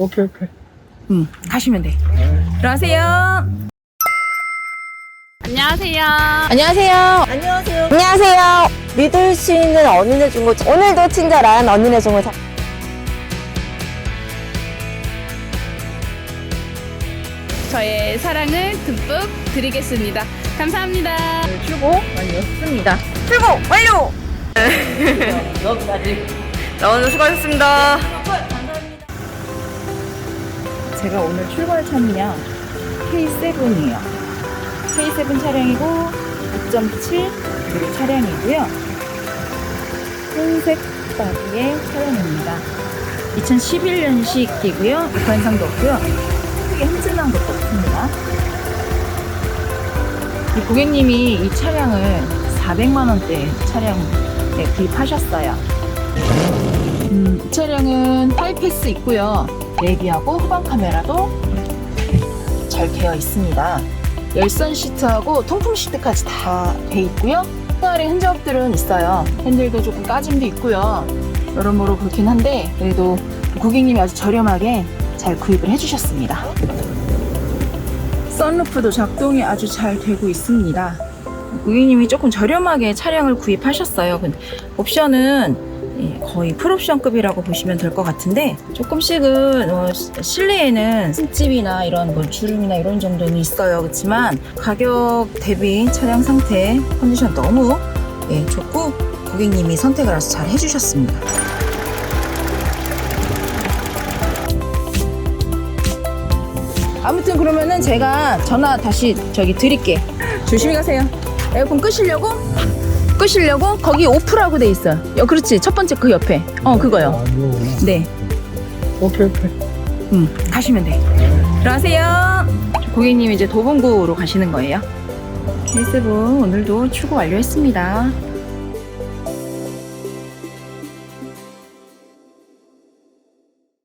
오케이 오케이. 응, 가시면 돼. 들어가세요. 안녕하세요. 안녕하세요. 안녕하세요. 안녕하세요. 믿을 수 있는 언니네 중고차. 오늘도 친절한 언니네 중고차. 저의 사랑을 듬뿍 드리겠습니다. 감사합니다. 출고 완료했습니다. 출고 완료! 여기까지. 자, 오늘 수고하셨습니다. 제가 오늘 출발 차는요 K7이에요. K7 차량이고 5.7 그리고 차량이고요. 흰색 바디의 차량입니다. 2011년식이고요. 육관상도 없고요. 크게 흠진한 것도 없습니다. 이 고객님이 이 차량을 400만 원대 차량에 구입하셨어요. 음, 이 차량은 하이패스 있고요. 내비하고 후방 카메라도 잘 되어 있습니다. 열선 시트하고 통풍 시트까지 다 돼 있고요. 생활의 흔적들은 있어요. 핸들도 조금 까짐도 있고요. 여러모로 그렇긴 한데 그래도 고객님이 아주 저렴하게 잘 구입을 해주셨습니다. 썬루프도 작동이 아주 잘 되고 있습니다. 고객님이 조금 저렴하게 차량을 구입하셨어요. 근데 옵션은 예, 거의 풀옵션급이라고 보시면 될 것 같은데 조금씩은 어, 시- 실내에는 흠집이나 이런 뭐 주름이나 이런 정도는 있어요. 그렇지만 가격 대비 차량 상태 컨디션 너무 예, 좋고 고객님이 선택을 아주 잘 해주셨습니다. 아무튼 그러면은 제가 전화 다시 저기 드릴게. 조심히 가세요. 에어컨 끄시려고? 끄시려고? 거기 오프라고 돼 있어요. 여, 그렇지. 첫 번째 그 옆에. 어, 그거요. 아. 네. 오케이 오케이. 음, 가시면 돼. 들어가세요. 고객님 이제 도봉구로 가시는 거예요. K7 오늘도 출고 완료했습니다.